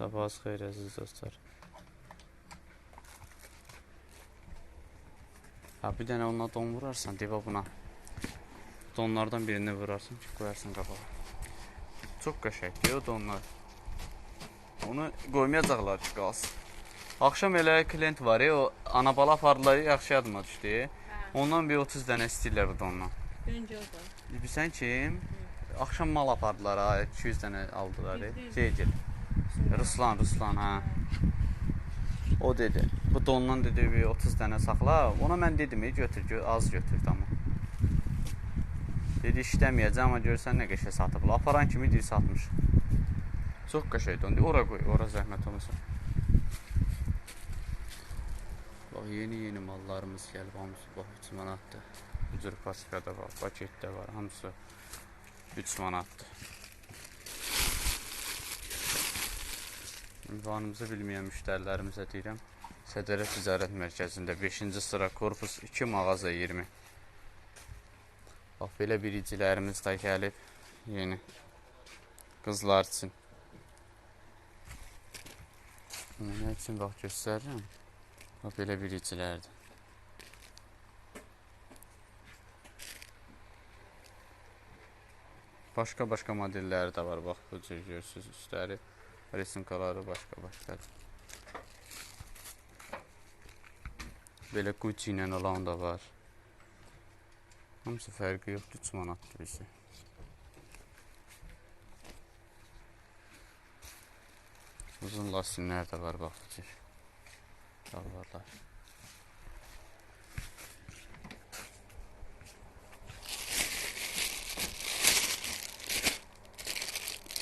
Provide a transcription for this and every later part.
Sabahınız xeyir əziz dostlar. Ha bir dənə onunla don vurarsan, deva buna. Donlardan birini vurarsan ki, qoyarsan qabağa. Çox qəşəngdir o donlar. Onu qoymayacaqlar ki, qalsın. Axşam elə klient var, ya, o ana bala apardılar, yaxşı yadıma düşdü. Ondan bir 30 dənə istəyirlər bu dondan. Önce o da. Bilirsən kim? Axşam mal apardılar ha, 200 dənə aldılar. Ceycil. Ruslan, Ruslan ha. O dedi. Bu dondan dedi bir 30 dənə saxla. Ona mən dedim, "Ey, götür, gö az götür tamam. Dedi işləməyəcəm, amma görsən nə qəşəng satıblar. Aparan kimi deyir satmış. Çox qəşəng dondur. Ora qoy, ora zəhmət olmasa. Bax yeni yeni mallarımız gəlib hamısı bax 3 manatdır. Bu cür pasikada var, paketdə var, hamısı 3 manatdır. Ünvanımızı bilməyən müştərilərimizə deyirəm. Sədərə Ticarət Mərkəzində 5-ci sıra korpus 2 mağaza 20. Bax belə biricilərimiz də gəlib yeni qızlar üçün. Nə üçün bax göstərirəm. Bax belə biricilərdir. Başqa-başqa modelləri də var. Bax bu cür görürsüz üstləri. Resimkaları başqa-başqadır. Belə Gucci ilə olan da var. Hamısı fərqi yoxdur, 3 manatdır birisi. Uzun lastinlər də var bax bu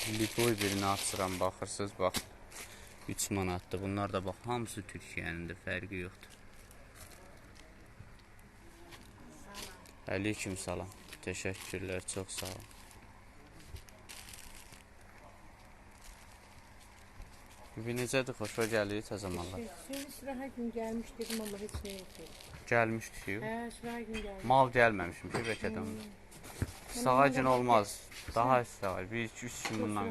Şalvarlar. Lipoy birini açıram, baxırsınız, bax. 3 manatdır. Bunlar da bax, hamısı Türkiyənindir, fərqi yoxdur. Aleyküm salam. Təşəkkürlər, çox sağ olun. Bir necədir, xoşa gəlir təzə mallar. Söyle sıra her gün gelmiş dedim ama hiç ne yok. Gəlmişdik ki, He sıra her gün gelmiş. mal gəlməmişim ki, bəlkə də. Sağa gün olmaz. Daha sağa. 1 2 3 gün bundan.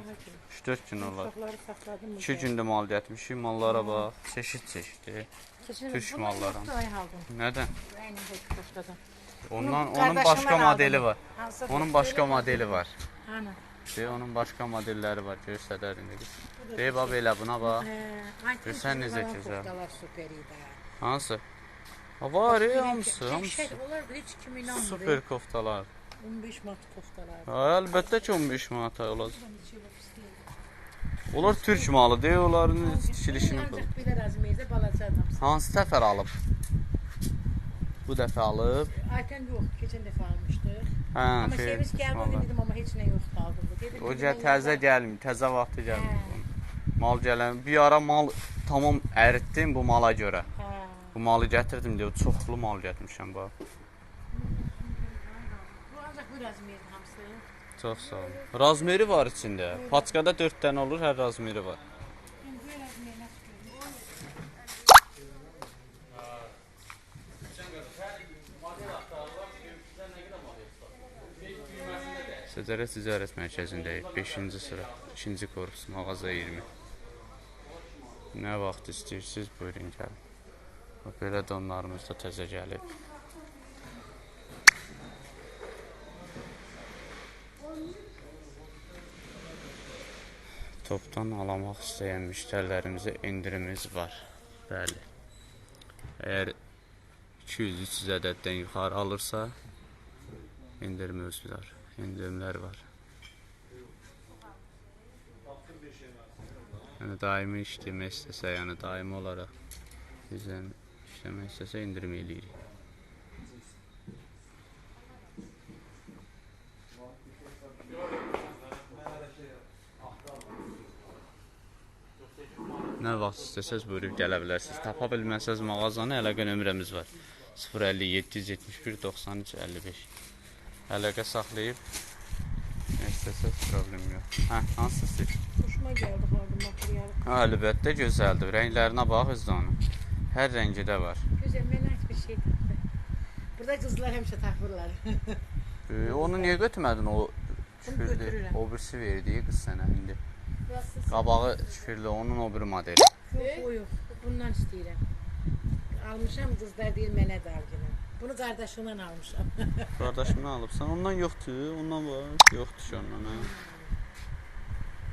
3-4 gün olar. Uşakları sakladım mı? 2 gündə mal gətirmişik. Mallara bax, çeşid-çeşiddir. Türk malları. Ay aldım. Nədən? Beğendim kuşladım. Ondan Bunu onun başqa qardaşıma aldım. modeli var. Hansı Onun başqa modeli var. Ana. Şey, onun başqa modelləri var. Göstərər indi. Deyib bax belə buna bax. He, ay, Görsən necə kuşlar gözəl. Kuşlar süperiydi. Hansı? Ha, var ya hamısı, hamısı. Şey, onlar da hiç kim inanmır. Super koftalar. 15 mat koftalar. Ha, əlbəttə ki 15 manata olacaq. Onlar türk malıdır, onların tikilişini. Ancaq belə razmeydə balaca adamsın. Hansı səfər alıb? Bu dəfə alıb. Ayten yok. Geçen defa almıştık. Hə, servis geldi vallahi. dedim ama hiç ne yok kaldı. Dedim, O gəl təzə gəlmir, təzə vaxtı gəlmir. Hə. Mal gələn. Bir ara mal tamam əritdim bu mala görə. Ha. Bu malı gətirdim deyə çoxlu mal gətirmişəm bax. Bu razmeydi hamısı. Çox sağ olun. Razmeri var içində. Paçkada 4 dənə olur, hər razmeri var. Səcərə Ticarət Mərkəzindəyik. 5-ci sıra, 2-ci korpus, mağaza 20. Nə vaxt istəyirsiniz, buyurun gəlin. Belə donlarımız da təzə gəlib. Topdan alamaq istəyən müştərilərimizə endirimimiz var. Bəli. Əgər 200-300 ədəddən yuxarı alırsa, endirimimiz var. Endirimlər var. Yəni daimi işləmək istəsə, yəni daimi olaraq bizdən işləmək istəsə endirim eləyirik. Nə vaxt istəsəz buyurub gələ bilərsiniz. Tapa bilməsəz mağazanı əlaqə nömrəmiz var. 050 771 93 55. Əlaqə saxlayıb nə istəsəz problem yox. Hə, hansı stil? Hoşuma geldi harbi materyal. Ha, əlbəttə gözəldir. Rənglərinə bax özdə onun. Hər rəngi də var. Güzel menak bir şey taktı. Burada kızlar hemşe takırlar. E, onu niyə götürmədin o Küfürlü. götürürəm. O birisi verdiyi qız sənə indi. Qabağı küfürlü, onun o biri modeli. Yox, o yox. Bundan istəyirəm. Almışam qızlar deyir mənə də al gəlin. Bunu qardaşımdan almışam. Qardaşımdan alıbsan, ondan yoxdur, ondan var. Yoxdur ki ondan. Hə.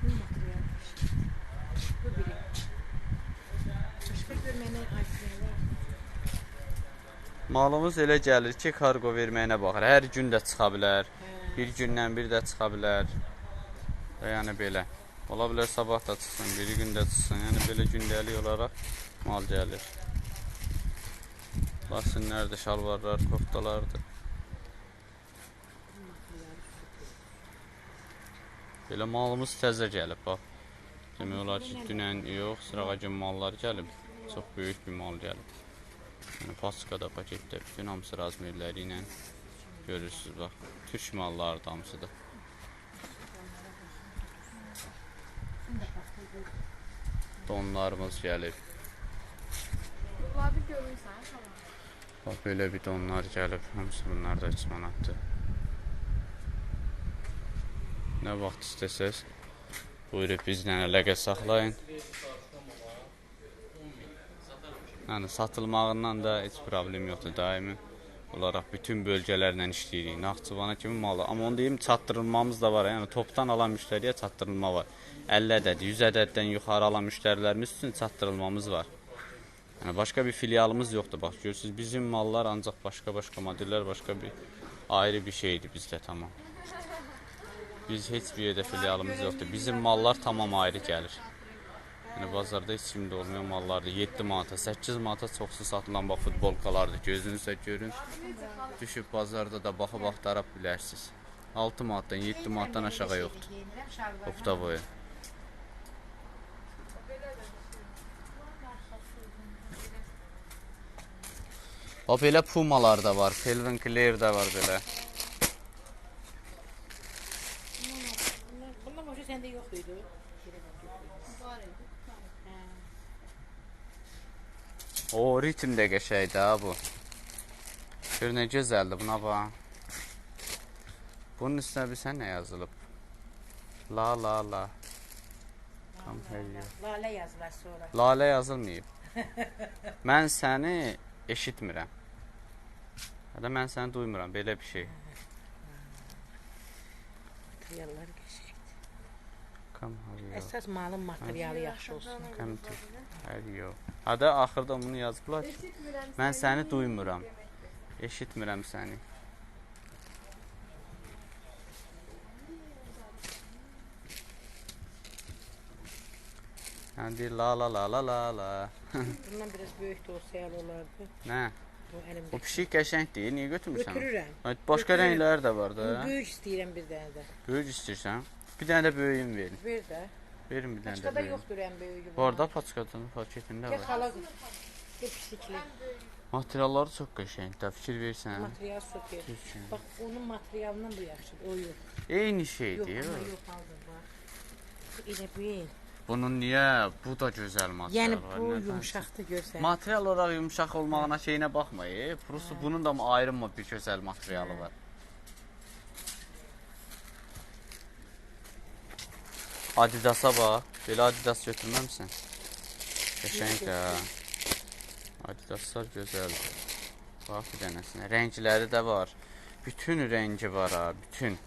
Bu material. Bu biri. Başqa gör mənə aytmıyor var. Malımız elə gəlir ki, kargo verməyinə baxır. Hər gün də çıxa bilər. Hə. Bir gündən bir də çıxa bilər. Və yəni belə. Ola bilər sabah da çıxsın, biri gün də çıxsın. Yəni belə gündəlik olaraq mal gəlir. Nerede şalvarlar, koftalardır. Belə malımız təzə gəlib bax. Demək olar ki, dünən yox, sırağa gün mallar gəlib. Çox böyük bir mal gəlib. Yəni paskada, paketdə bütün hamısı razmerləri ilə görürsüz bax. Türk hamısı da. Donlarımız gəlib. Bunlar bir görürsən tamam. Bax belə bir donlar gəlib. Hamısı bunlar da 3 manatdır. Nə vaxt istəsəz buyurub bizlə əlaqə saxlayın. Yəni satılmağından da heç problem yoxdur daimi olaraq bütün bölgələrlə işləyirik. Naxçıvana kimi malı. Amma onu deyim çatdırılmamız da var. Yəni topdan alan müştəriyə çatdırılma var. 50 ədəd, 100 ədəddən yuxarı alan müştərilərimiz üçün çatdırılmamız var. Yəni başqa bir filialımız yoxdur. Bax görürsüz bizim mallar ancaq başqa-başqa modellər, başqa bir ayrı bir şeydir bizdə tamam. Biz heç bir yerdə filialımız yoxdur. Bizim mallar tamam ayrı gəlir. Yəni bazarda heç kimdə olmayan mallardır. 7 manata, 8 manata çoxsu satılan bax futbolkalardır. Gözünüzə görün. Düşüb bazarda da baxıb axtara bilərsiniz. 6 manatdan, 7 manatdan aşağı yoxdur. Ofta boyu. O belə pumalar da var, Calvin Klein də var belə. Bunlar başa səndə yox idi. O ritm də qəşəngdir ha bu. Gör nə gözəldir buna bax. Bunun üstünə bir sən nə yazılıb? La la la. Tam. Lalə yazılar sonra. Lalə yazılmayıb. Mən səni eşitmirəm. Ya da mən səni duymuram, belə bir şey. Materiallar qəşəng. Come here. Əsas malın materialı yaxşı olsun. Come to here you. Hada axırda bunu yazıblar ki, mən səni. duymuram. Eşitmirəm səni. Yəni deyir la la la la la la. Bundan biraz böyük də olsa el olardı. Nə? Bu O əlimdə. pişik qəşəngdir. Niyə götürmürsən? Götürürəm. Evet, başqa rəngləri də var da. Böyük istəyirəm bir dənə də. Böyük istəyirsən? Bir dənə də böyüyün verin. Ver də. Verin bir dənə də Başqada böyüyün. yoxdur ən böyüyü. Bu arada paçkatının paketində var. xala. Bu pislikli. Materialları çox qəşəngdir. Fikir versən. Material super. Düzgün. Bax onun materialından bu yaxşıdır. O yox. Eyni Yox, şeydir. yox bax. Bu Elə bu. Bunun niyə? Bu da gözəl material Yəni var. bu yumşaqdır görsən. Material olaraq yumşaq olmağına şeyinə baxmayın. Prosta bunun da ayrı bir gözəl materialı var. Adidas'a bax. Belə Adidas götürməmsən. Qəşəng ha. Adidaslar gözəldir. Bax bir dənəsinə. Rəngləri də var. Bütün rəngi var ha, bütün.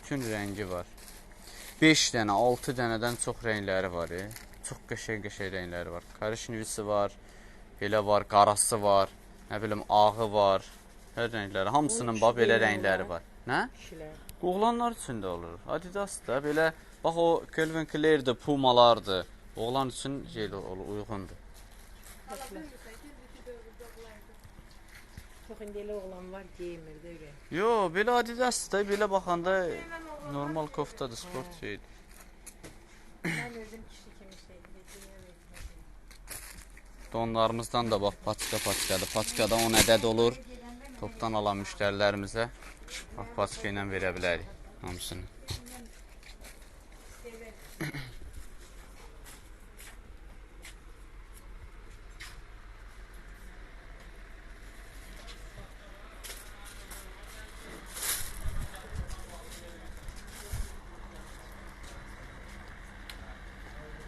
Bütün rəngi var. 5 dənə, 6 dənədən çox rəngləri var. E. Çox qəşəng-qəşəng rəngləri var. Karışnivisi var. Belə var, qarası var. Nə bilim, ağı var. Hər rəngləri, hamısının bax belə rəngləri var. Nə? Kişilər. Oğlanlar üçün də olur. Adidas da belə bax o Calvin Klein'dir, Pumalardır. Oğlan üçün şey olur, uyğundur. Çox indi elə oğlan var geymir də öyrən. Yo, belə Adidas da belə baxanda normal koftadır, sport şeydir. Mən özüm kişi kimi şey. Donlarımızdan da bax paçka paçkadır. Paçkada 10 ədəd olur. Topdan alan müştərilərimizə Papaçka ilə verə bilərik hamısını.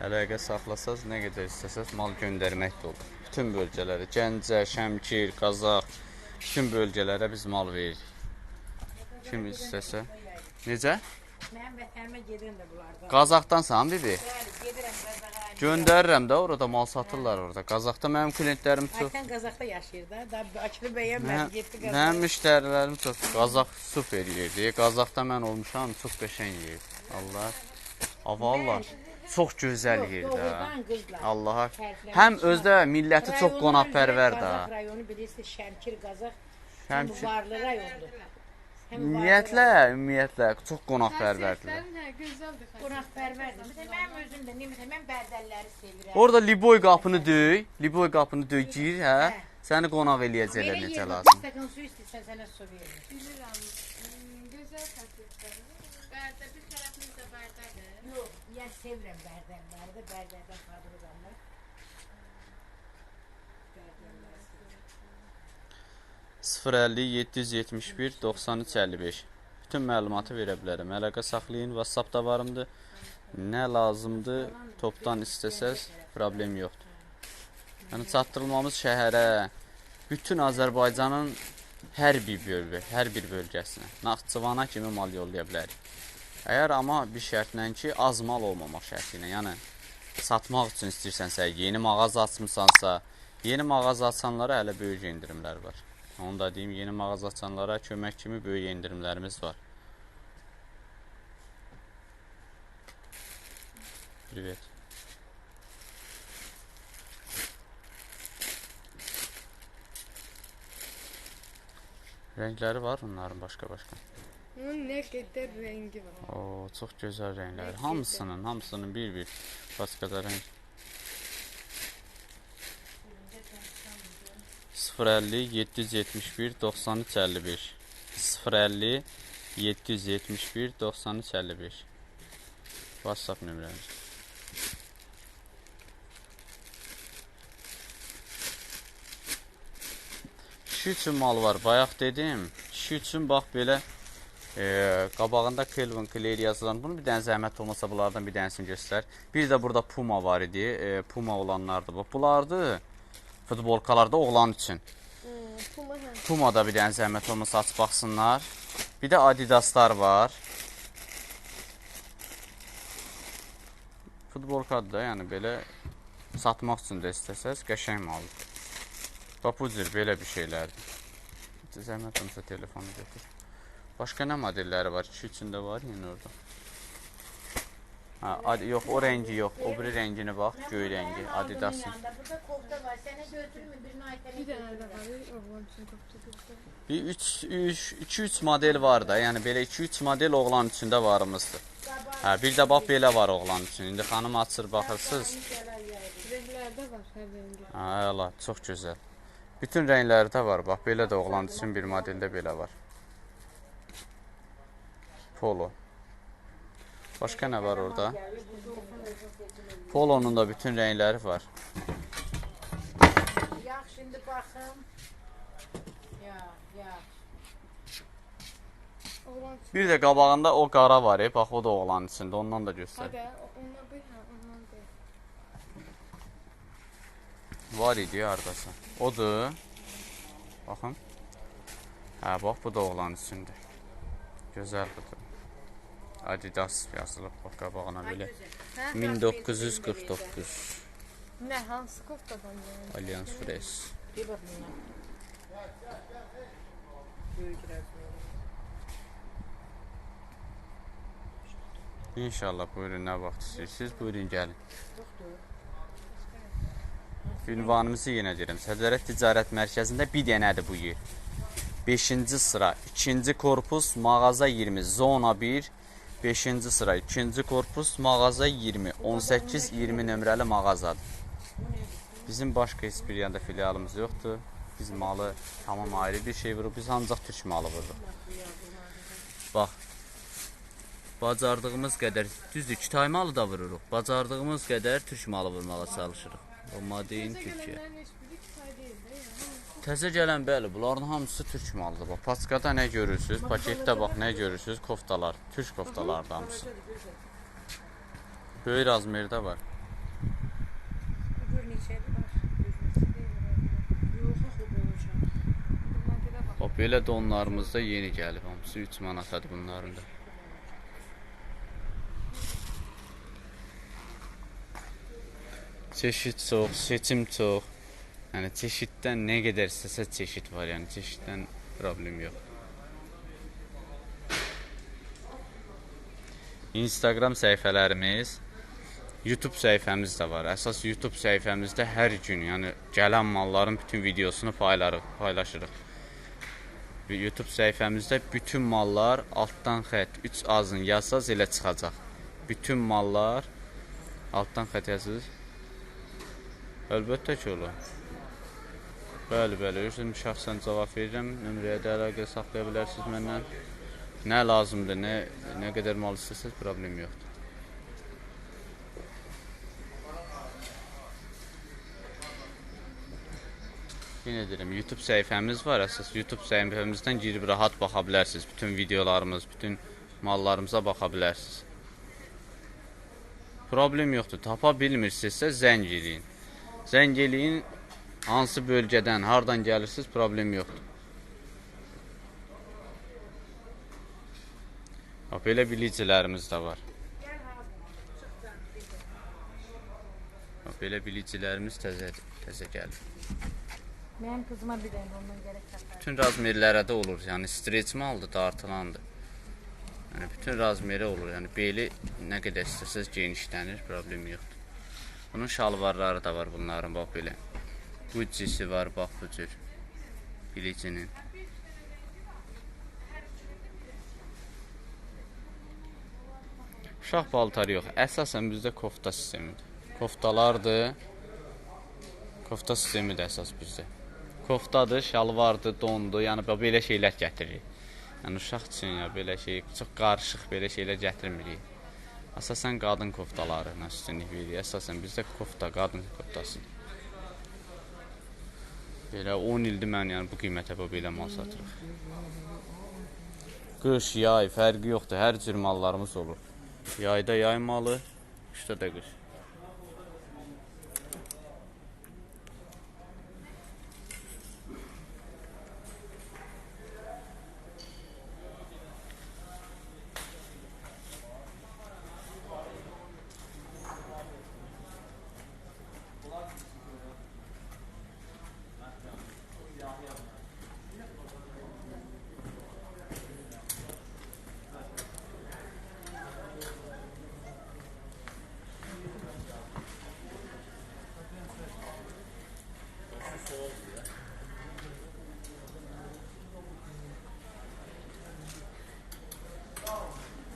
Əlaqə saxlasaz, nə qədər istəsəz mal göndərmək də olur. Bütün bölgələrə, Gəncə, Şəmkir, Qazax, bütün bölgələrə biz mal veririk. Kim istəsə. Necə? Mənim vətənimə gedən də bunlardan. Qazaxdansan bibi? Bəli, gedirəm Qazaxa. Göndərirəm də orada mal satırlar orada. Qazaxda mənim klientlərim çox. Vətən Qazaxda yaşayır da. Da Bakılı bəyəm Mən, getdi Qazaxa. mənim müştərilərim çox. Qazax super yerdir. Qazaxda mən olmuşam, çox qəşəng yerdir. Allah. Avallah. Çox gözəl. Doğrudan qızlar. Allaha. Həm özdə milləti çox qonaqpərvər də. Qazax rayonu bilirsiniz, Şəmkir, Qazax. Şəmkir. varlı rayondur. Ümumiyyətlə, ümumiyyətlə çox qonaqpərvərdirlər. Hə, gözəldir. Qonaqpərvərdir. Məsələn, mənim özüm də, nə məsələn, mən bərdəlləri sevirəm. Orada Liboy qapını döy, Liboy qapını döy gir, hə? Hə. Səni qonaq eləyəcəklər necə lazım. bir stəkan su istəyirsən, sənə su verir. Bilirəm. Hmm, Gözəl xəsiyyətləri. Bərdə bir tərəfimiz də bərdədir. Yox, yəni sevirəm bərdəlləri də, bərdəldən 050 771 93 55. Bütün məlumatı verə bilərəm. Əlaqə saxlayın. WhatsApp-da varımdır. Nə lazımdır, topdan istəsəz problem yoxdur. Yəni çatdırılmamız şəhərə, bütün Azərbaycanın hər bir bölgə, hər bir bölgəsinə, Naxçıvana kimi mal yollaya bilərik. Əgər amma bir şərtlə ki, az mal olmamaq şərti ilə, yəni satmaq üçün istəyirsənsə, yeni mağaza açmısansa, yeni mağaza açanlara hələ böyük endirimlər var. Onu da deyim, yeni mağaza açanlara kömək kimi böyük endirimlərimiz var. Привет. Rəngləri var onların başqa-başqa. Bunun nə qədər rəngi var. O, çox gözəl rəngləri. Hamısının, hamısının bir-bir başqa rəng. 050 771 93 55 050 771 93 55 WhatsApp nömrəmiz. Kişi üçün mal var. Bayaq dedim. Kişi üçün bax belə e, qabağında Kelvin Klein yazılan. Bunu bir dənə zəhmət olmasa bunlardan bir dənəsini göstər. Bir də burada Puma var idi. E, Puma olanlardı. Bax bunlardı futbolkalarda oğlan üçün. Puma hə. Puma'da bir dənə zəhmət olmasa aç baxsınlar. Bir də Adidaslar var. Futbolkadır da, yəni belə satmaq üçün də istəsəz qəşəng maldır. Bax bu cür belə bir şeylərdir. Zəhmət olmasa telefonu götür. Başqa nə modelləri var? 2 içində var yəni orada. Ad yox, o rəngi yox. O biri rəngini bax, göy rəngi, Adidasın. Burada kofta var, sənə götürmür, birini aytana Bir dənə də var. Oğlan üçün burada. Bir 3 3 2-3 model var da. Yəni belə 2-3 model oğlan üçün də varımızdır. Hə, bir də bax belə var oğlan üçün. İndi xanım açır baxırsınız. Rənglərdə var hər rəngi. Hə, əla, çox gözəl. Bütün rənglərdə var. Bax belə də oğlan üçün bir modeldə belə var. Polo. Başqa nə var orada? Polonun da bütün rəngləri var. Yaxşı, şimdi baxım. Ya, ya. Bir də qabağında o qara var, e, bax o da oğlan içində. Ondan da göstər. Hə ondan bir hə, ondan bir. Var idi hardasa. Odur. Baxın. Hə, bax bu da oğlan içində. Gözəl budur. Adidas yazılıb bax qabağına belə. Hə? 1949 Nə hansı koftadan yəni? Allianz Fresh. Bir bax buna. Böyük. İnşallah buyurun nə vaxt istəyirsiniz, buyurun gəlin. Ünvanımızı yenə deyirəm. Sədrət Ticarət Mərkəzində bir dənədir bu yer. 5-ci sıra, 2-ci korpus, mağaza 20, zona 1, 5-ci sıra, 2-ci korpus, mağaza 20, 18-20 nömrəli mağazadır. Bizim başqa heç bir yanda filialımız yoxdur. Biz malı tamam ayrı bir şey vururuq. Biz ancaq türk malı vururuq. Bax, bacardığımız qədər, düzdür, Kitay malı da vururuq. Bacardığımız qədər türk malı vurmağa çalışırıq. Madein Bizə Türkiyə. Təzə gələn bəli, bunların hamısı türk malıdır. Bax, paçkada nə görürsüz? Paketdə bax nə görürsüz? Koftalar, türk koftalardır hamısı. Böyük razmerdə var. Bax. Belə donlarımızda yeni gəlib. Hamısı 3 manatadır bunların da. Çeşid çox, seçim çox. Yəni çeşiddən nə qədər istəsə çeşid var, yəni çeşiddən problem yox. Instagram səhifələrimiz, YouTube səhifəmiz də var. Əsas YouTube səhifəmizdə hər gün, yəni gələn malların bütün videosunu paylarıq, paylaşırıq. YouTube səhifəmizdə bütün mallar altdan xətt 3 azın yazsaz elə çıxacaq. Bütün mallar altdan xətt yazır. Əlbəttə ki, olur. Bəli, bəli, özüm şəxsən cavab verirəm. Nömrəyə də əlaqə saxlaya bilərsiniz məndən. Nə lazımdır, nə nə qədər mal istəsəz problem yoxdur. Yenə deyirəm, YouTube səhifəmiz var. Əsas YouTube səhifəmizdən girib rahat baxa bilərsiniz. Bütün videolarımız, bütün mallarımıza baxa bilərsiniz. Problem yoxdur. Tapa bilmirsinizsə zəng eləyin. Zəng eləyin. Hansı bölgədən, hardan gəlirsiniz, problem yoxdur. Bax, belə bilicilərimiz də var. Bax, belə bilicilərimiz təzə təzə gəlir. Mənim qızıma bir dənə ondan gərək tapar. Bütün razmerlərə də olur. Yəni streç maldır, dartılandır. Yəni bütün razmerə olur. Yəni beli nə qədər istəsəz genişlənir, problem yoxdur. Bunun şalvarları da var bunların bax belə. Bu cisi var bax bu cür. Bilicinin. Uşaq paltarı yox. Əsasən bizdə kofta sistemidir. Koftalardır. Kofta sistemidir əsas bizdə. Koftadır, şalvardır, dondur. Yəni belə şeylər gətiririk. Yəni uşaq üçün ya belə şey çox qarışıq belə şeylər gətirmirik. Əsasən qadın koftalarına üstünlük veririk. Əsasən bizdə kofta qadın koftasıdır. Belə 10 ildir mən yəni bu qiymətə bu belə mal satırıq. Qış, yay fərqi yoxdur. Hər cür mallarımız olur. Yayda yay malı, qışda da qış.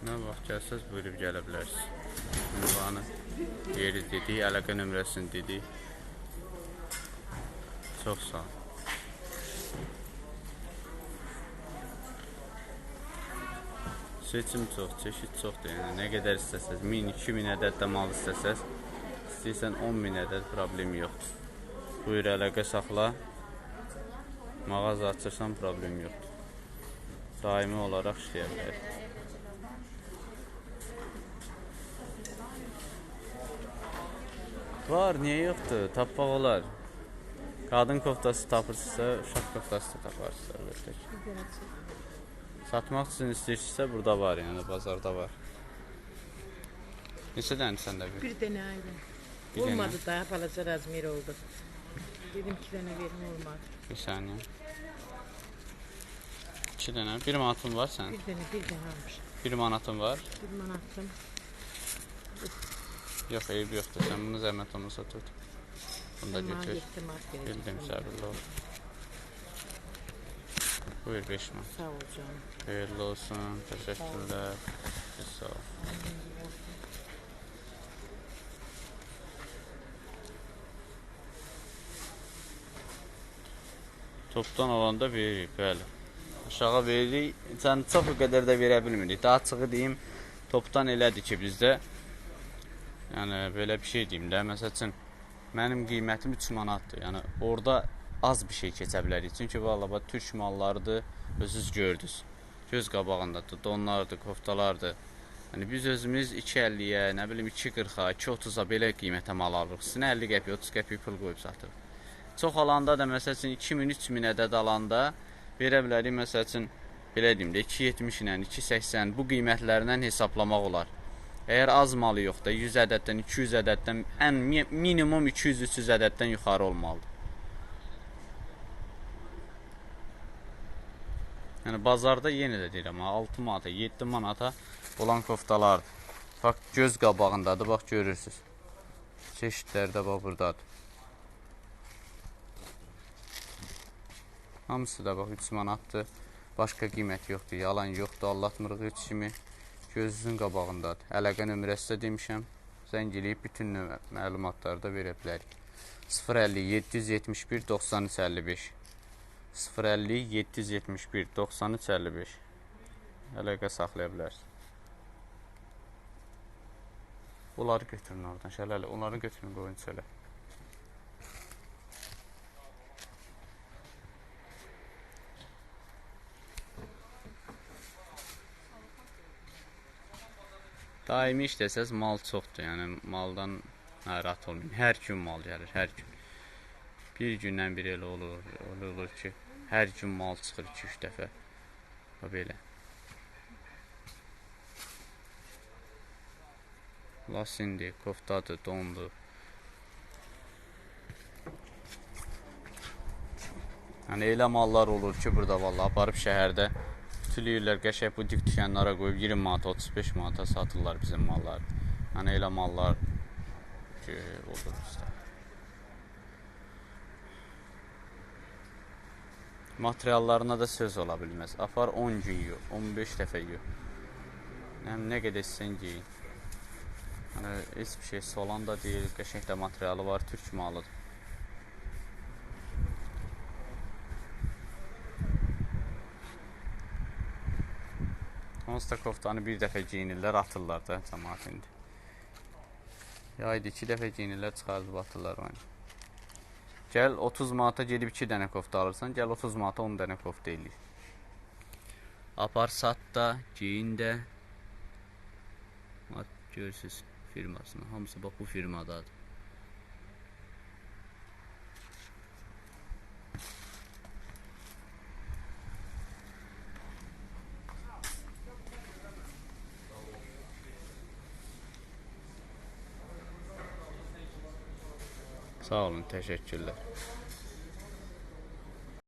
Nə vaxt gəlsəz buyurub gələ bilərsiniz. Ünvanı, yeri dedik, əlaqə nömrəsini dedik. Çox sağ ol. Seçim çox, çeşid çoxdur. Yəni nə qədər istəsəz, 1000, 2000 ədəd də mal istəsəz, istəyirsən 10000 ədəd problem yoxdur. Buyur əlaqə saxla. Mağaza açırsan problem yoxdur. Daimi olaraq işləyə bilər. Var, niyə yoxdur? Tapmaq olar. Qadın koftası tapırsınızsa, uşaq koftası da taparsınız əlbəttə ki. Satmaq üçün istəyirsinizsə, burada var, yəni bazarda var. Neçə dənə səndə bir? Bir dənə. Bir dənə. Olmadı da, balaca razmer oldu. Dedim iki dənə verim olmadı. Bir saniyə. 2 dənə. 1 manatın var sənin? Bir dənə, bir dənə almışam. 1 manatın var? Bir manatım. Yox, eyb yoxdur. Sən bunu zəhmət olmasa tut. Bunu da götür. Bildim, səbirli ol. Buyur 5 manat. Sağ ol canım. Xeyirli olsun. Təşəkkürlər. Sağ ol. Topdan olanda veririk, bəli. Aşağı veririk. Sən çox qədər də verə bilmirik. Daha açığı deyim, topdan elədir ki, bizdə yəni belə bir şey deyim də, məsəl üçün mənim qiymətim 3 manatdır. Yəni orada az bir şey keçə bilərik. Çünki valla bax türk mallarıdır, özünüz gördünüz. Göz qabağındadır, donlardır, koftalardır. Hani biz özümüz 2.50-yə, nə bilim 2.40-a, 2.30-a belə qiymətə mal alırıq. Sizin 50 qəpik, 30 qəpik pul qoyub satırıq. Çox alanda da məsəl üçün 2000, 3000 ədəd alanda verə bilərik məsəl üçün belə deyim də 2.70 ilə 2.80 bu qiymətlərindən hesablamaq olar. Əgər az malı yoxdur, 100 ədəddən, 200 ədəddən, ən mi- minimum 200-300 ədəddən yuxarı olmalıdır. Yəni bazarda yenə də deyirəm, ha, 6 manata, 7 manata olan koftalardır. Bax göz qabağındadır, bax görürsüz. Çeşidlər də bax burdadır. Hamısı da bax 3 manatdır. Başqa qiymət yoxdur, yalan yoxdur, allatmırıq heç kimi. Gözünüzün qabağındadır. Əlaqə nömrəsi də demişəm. Zəng eləyib bütün məlumatları da verə bilərik. 050 771 93 55 050 771 93 55 Əlaqə saxlaya bilərsiniz. Bunları götürün oradan. Şələlə, onları götürün qoyun çölə. Daimi işləsəz mal çoxdur. Yəni maldan narahat olmayın. Hər gün mal gəlir, hər gün. Bir gündən bir elə olur, olur ki, hər gün mal çıxır 2-3 dəfə. Və belə. Lasindir, koftadır, dondur. Yəni elə mallar olur ki, burada vallahi aparıb şəhərdə ütüləyirlər, qəşəng bu dik dükanlara qoyub 20 manata, 35 manata satırlar bizim mallar. Yəni elə mallar ki, olur bizdə. Materiallarına da söz ola bilməz. Apar 10 gün yu, 15 dəfə yu. Yəni nə qədər istəsən geyin. Yəni heç bir şey solan da deyil, qəşəng də materialı var, türk malıdır. Onsuz da koftanı bir dəfə geyinirlər, atırlar da cəmaət indi. Yaydı iki dəfə geyinirlər, çıxardıb atırlar onu. Gəl 30 manata gedib 2 dənə kofta alırsan, gəl 30 manata 10 dənə kofta eləyir. Apar sat da, geyin də. Görürsüz firmasını. Hamısı bax bu firmadadır. Sağ olun, təşəkkürlər.